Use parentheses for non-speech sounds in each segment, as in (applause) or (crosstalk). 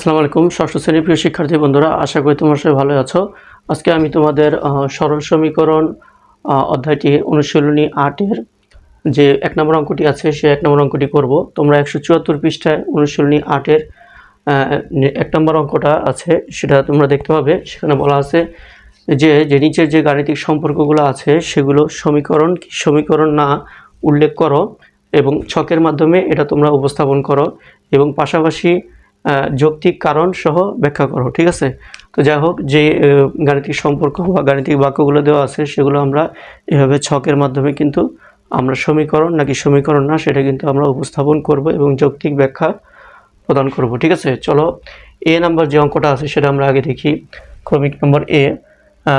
আসসালামু আলাইকুম। ষষ্ঠ শ্রেণির প্রিয় শিক্ষার্থী বন্ধুরা, আশা করি তোমার সবাই ভালো আছো। আজকে আমি তোমাদের সরল সমীকরণ অধ্যায়টি অনুশীলনী আটের যে এক নম্বর অঙ্কটি আছে, সে এক নম্বর অঙ্কটি করব। তোমরা একশো চুয়াত্তর পৃষ্ঠায় অনুশীলনী আটের এক নম্বর অঙ্কটা আছে, সেটা তোমরা দেখতে পাবে। সেখানে বলা আছে যে যে নিচের যে গাণিতিক সম্পর্কগুলো আছে, সেগুলো সমীকরণ কি সমীকরণ না উল্লেখ করো এবং ছকের মাধ্যমে এটা তোমরা উপস্থাপন করো এবং পাশাপাশি যৌক্তিক কারণ সহ ব্যাখ্যা করো, ঠিক আছে? তো যাই হোক, যে গাণিতিক সম্পর্ক বা গাণিতিক বাক্যগুলো দেওয়া আছে, সেগুলো আমরা এভাবে ছকের মাধ্যমে কিন্তু আমরা সমীকরণ নাকি সমীকরণ না, সেটা কিন্তু আমরা উপস্থাপন করব এবং যৌক্তিক ব্যাখ্যা প্রদান করব, ঠিক আছে? চলো, এ নাম্বার যে অঙ্কটা আছে, সেটা আমরা আগে দেখি। ক্রমিক নম্বর এ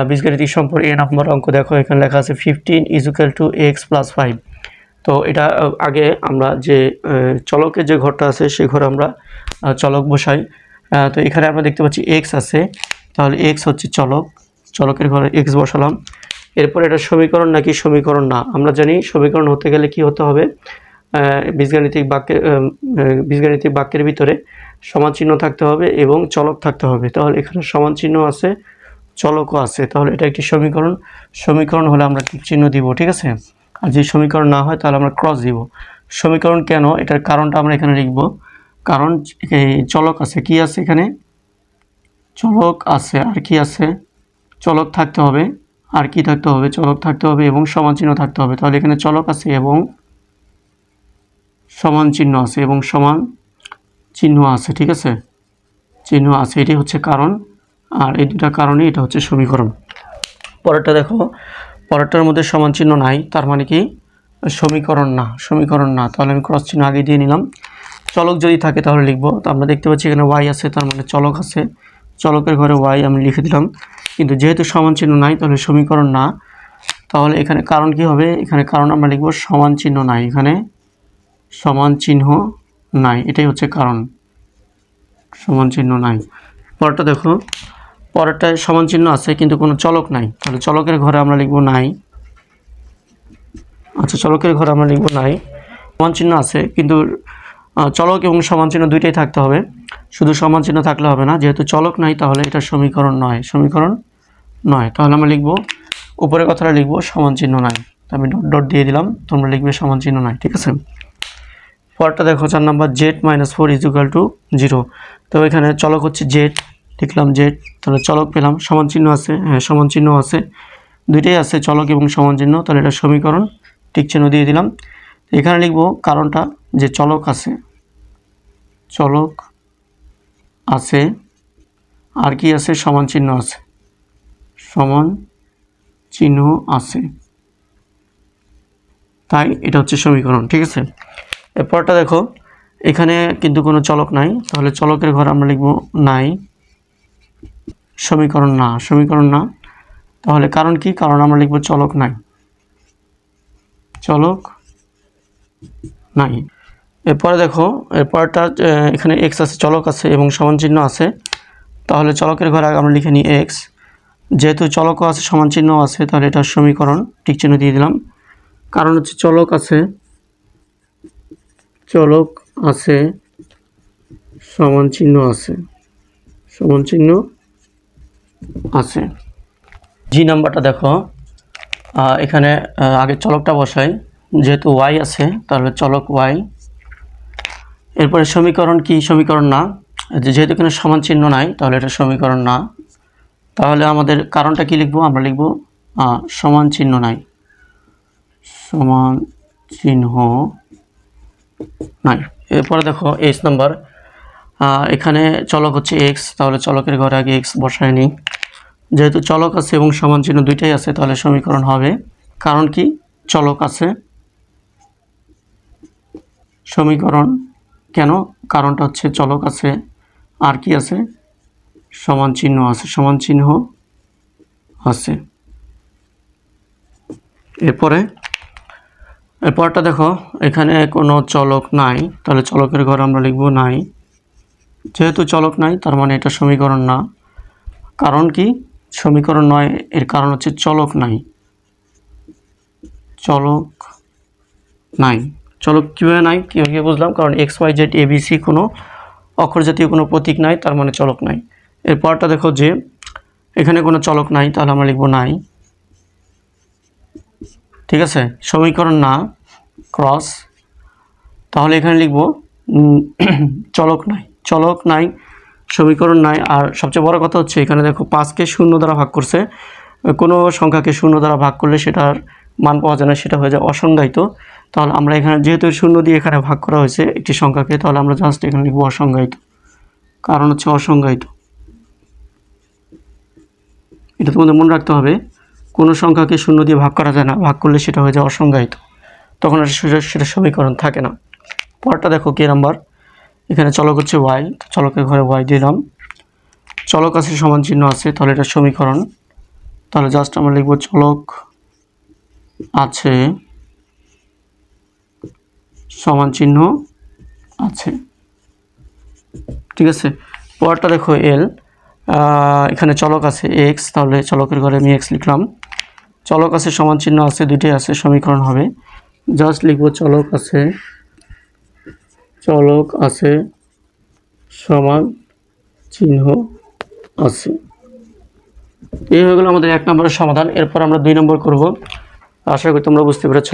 বীজগাণিতিক সম্পর্ক, এ নাম্বার অঙ্ক, দেখো, এখানে লেখা আছে fifteen is equal two x plus five তো এটা আগে আমরা যে চলকের যে ঘরটা আছে সেই ঘরে আমরা চলক বসাই। তো এখানে আমরা দেখতে পাচ্ছি এক্স আছে। তাহলে এক্স হচ্ছে চলক। চলকের ঘরে এক্স বসালাম। এরপর এটা সমীকরণ নাকি সমীকরণ না? আমরা জানি সমীকরণ হতে গেলে কি হতে হবে? বীজগাণিতিক বাক্যের বীজগাণিতিক বাক্যের ভিতরে সমান চিহ্ন থাকতে হবে এবং চলক থাকতে হবে। তাহলে এখানে সমান চিহ্ন আছে, চলকও আছে। তাহলে এটা একটি সমীকরণ। সমীকরণ হলে আমরা টিক চিহ্ন দিব? ঠিক আছে? আর যদি সমীকরণ না হয়, তাহলে আমরা ক্রস দিব। সমীকরণ কেন? এটার কারণটা আমরা এখানে লিখব। কারণ চলক আছে। কি আছে এখানে? চলক আছে। আর কি আছে? চলক থাকতে হবে। আর কি থাকতে হবে? চলক থাকতে হবে এবং সমান চিহ্ন থাকতে হবে। তাহলে এখানে চলক আছে এবং সমান চিহ্ন আছে এবং সমান চিহ্ন আছে, ঠিক আছে? চিহ্ন আছে। এটি হচ্ছে কারণ। আর এই দুটা কারণে এটা হচ্ছে সমীকরণ। পরেরটা দেখো। পরেরটার মধ্যে সমান চিহ্ন নাই। তার মানে কি? সমীকরণ না। সমীকরণ না। তাহলে আমি ক্রস চিহ্ন আগে দিয়ে নিলাম। চলক যদি থাকে তাহলে লিখব। তো আমরা দেখতে পাচ্ছি এখানে ওয়াই আছে, তার মানে চলক আছে। চলকের ঘরে ওয়াই আমি লিখে দিলাম। কিন্তু যেহেতু সমান চিহ্ন নাই, তাহলে সমীকরণ না। তাহলে এখানে কারণ কি হবে? এখানে কারণ আমরা লিখব সমান চিহ্ন নাই। এখানে সমান চিহ্ন নাই। এটাই হচ্ছে কারণ। সমান চিহ্ন নাই। পরেরটা দেখো। পরেরটায় সমান চিহ্ন আছে, কিন্তু কোনো চলক নাই। তাহলে চলকের ঘরে আমরা লিখব নাই। আচ্ছা চলকের ঘরে আমরা লিখব নাই। সমান চিহ্ন আছে, কিন্তু চলক এবং সমান চিহ্ন দুইটাই থাকতে হবে। শুধু সমান চিহ্ন থাকলে হবে না, যেহেতু চলক নাই, তাহলে এটা সমীকরণ নয়। সমীকরণ নয়। তাহলে আমরা লিখব উপরে কথাটা লিখব, সমান চিহ্ন নাই। আমি ডট ডট দিয়ে দিলাম, তোমরা লিখবে সমান চিহ্ন নাই, ঠিক আছে? পরটা দেখো, চার number z minus four is equal to zero তো এখানে চলক হচ্ছে জেড লিখলাম জেড তাহলে চলক পেলাম, সমান চিহ্ন আছে হ্যাঁ সমান চিহ্ন আছে। দুইটাই আছে, চলক এবং সমান চিহ্ন, তাহলে এটা সমীকরণ টিক চিহ্ন দিয়ে দিলাম। এখানে লিখব কারণটা যে চলক আছে চলক আছে, আর কি আছে? সমান চিহ্ন আছে। সমান চিহ্ন আছে। তাই এটা হচ্ছে সমীকরণ, ঠিক আছে? এরপরটা দেখো, এখানে কিন্তু কোনো চলক নাই। তাহলে চলকের ঘর আমরা লিখব নাই। সমীকরণ না সমীকরণ না। তাহলে কারণ কি? কারণ আমরা লিখব চলক নাই। চলক নাই। এরপরে দেখো, এরপরটা এখানে এক্স আছে, চলক আছে এবং সমান চিহ্ন আছে। তাহলে চলকের ঘরে আগে আমরা লিখে নিই এক্স যেহেতু চলকও আছে, সমান চিহ্ন আছে, তাহলে এটা সমীকরণ টিক চিহ্ন দিয়ে দিলাম। কারণ হচ্ছে চলক আছে চলক আছে, সমান চিহ্ন আছে, সমান চিহ্ন আছে। জি নাম্বারটা দেখো এখানে আগে চলকটা বসাই। যেহেতু ওয়াই আছে, তাহলে চলক ওয়াই এরপরে সমীকরণ কি? সমীকরণ না। যেহেতু এখানে সমান চিহ্ন নাই, তাহলে এটা সমীকরণ না। তাহলে আমাদের কারণটা কি লিখব? আমরা লিখব সমান চিহ্ন নাই। সমান চিহ্ন নাই। এরপরে দেখো এইচ নাম্বার এখানে চলক হচ্ছে এক্স তাহলে চলকের ঘরে আগে এক্স বসায় নিই। যেহেতু চলক আছে এবং সমান চিহ্ন দুইটাই আছে, তাহলে সমীকরণ হবে। কারণ কি? চলক আছে। সমীকরণ কেন? কারণটা হচ্ছে চলক আছে, আর কি আছে? সমান চিহ্ন আছে, সমান চিহ্ন আছে। এরপরে, এরপরটা দেখো, এখানে কোনো চলক নাই, তাহলে চলকের ঘর আমরা লিখব নাই। যেহেতু চলক নাই, তার মানে এটা সমীকরণ না। কারণ কি? সমীকরণ নয়, এর কারণ হচ্ছে চলক নাই। চলক নাই। চলক কীভাবে নাই, কীভাবে বুঝলাম? কারণ এক্স ওয়াই জেড এবিসি কোনো অক্ষর জাতীয় কোনো প্রতীক নাই, তার মানে চলক নাই। এরপরটা দেখো যে এখানে কোনো চলক নাই, তাহলে আমরা লিখব নাই। ঠিক আছে? সমীকরণ না ক্রস তাহলে এখানে লিখব (clears throat) চলক নাই। চলক নাই, সমীকরণ নাই। আর সবচেয়ে বড় কথা হচ্ছে, এখানে দেখো পাঁচকে শূন্য দ্বারা ভাগ করছে। কোনো সংখ্যাকে শূন্য দ্বারা ভাগ করলে সেটার মান পাওয়া যায় না, সেটা হয়ে যায় অসংজ্ঞায়িত। তাহলে আমরা এখানে, যেহেতু শূন্য দিয়ে এখানে ভাগ করা হয়েছে একটি সংখ্যাকে তাহলে আমরা জাস্ট এখানে লিখব অসংজ্ঞায়িত। কারণ হচ্ছে অসংজ্ঞায়িত। এটা তোমাদের মনে রাখতে হবে, কোনো সংখ্যাকে শূন্য দিয়ে ভাগ করা যায় না, ভাগ করলে সেটা হয়ে যায় অসংজ্ঞায়িত। তখন আর সেটা সমীকরণ থাকে না। পরটা দেখো কে নাম্বার? এখানে চলক হচ্ছে ওয়াই চলকের ঘরে ওয়াই দিলাম। চলক আছে সমান চিহ্ন আছে, তাহলে এটা সমীকরণ। তাহলে জাস্ট আমরা লিখব চলক আছে সমান চিহ্ন আছে। ঠিক আছে? পরটা দেখো এল এখানে চলক আছে এক্স তাহলে চলকের ঘরে আমি এক্স লিখলাম। চলক আছে, সমান চিহ্ন আছে, দুইটাই আছে, সমীকরণ হবে। জাস্ট লিখব চলক আছে চলক আছে, সমান চিহ্ন আছে। এই হয়ে গেল আমাদের এক নম্বরের সমাধান। এরপর আমরা দুই নম্বর করব। আশা করি তোমরা বুঝতে পেরেছ।